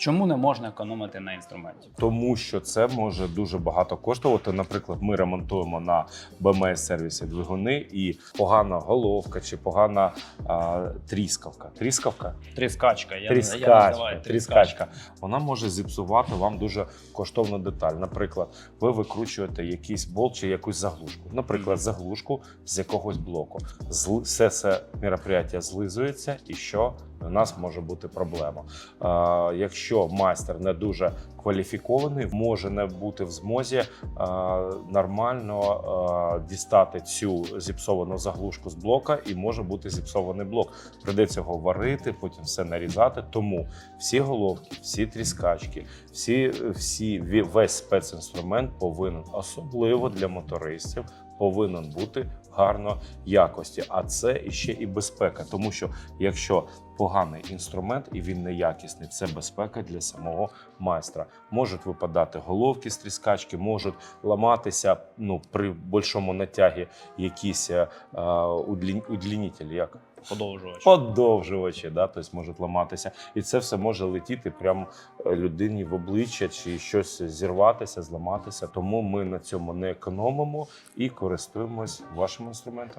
Чому не можна економити на інструменті? Тому що це може дуже багато коштувати. Наприклад, ми ремонтуємо на БМС сервісі двигуни, і погана головка чи погана а, тріскавка. Тріскавка? Тріскачка. Я, я тріскачка, називаю тріскачка. Вона може зіпсувати вам дуже коштовну деталь. Наприклад, ви викручуєте якийсь болт чи якусь заглушку. Наприклад, Мгм. заглушку з якогось блоку. Зл... Все це мероприятие злизується, і що у нас може бути проблема. Якщо майстер не дуже кваліфікований, може не бути в змозі нормально дістати цю зіпсовану заглушку з блока, і може бути зіпсований блок. Придеться його варити, потім все нарізати. Тому всі головки, всі тріскачки, всі, всі весь спецінструмент повинен, особливо для мотористів, повинен бути гарно якості. А це ще і безпека, тому що якщо поганий інструмент і він неякісний, це безпека для самого майстра. Можуть випадати головки з тріскачки, можуть ламатися ну при більшому натягі якісь е, удлін- удлінітелі, як Подовжувач. подовжувачі, да, тобто можуть ламатися, і це все може летіти прямо е, людині в обличчя чи щось зірватися, зламатися. Тому ми на цьому не економимо і користуємось вашим інструментом.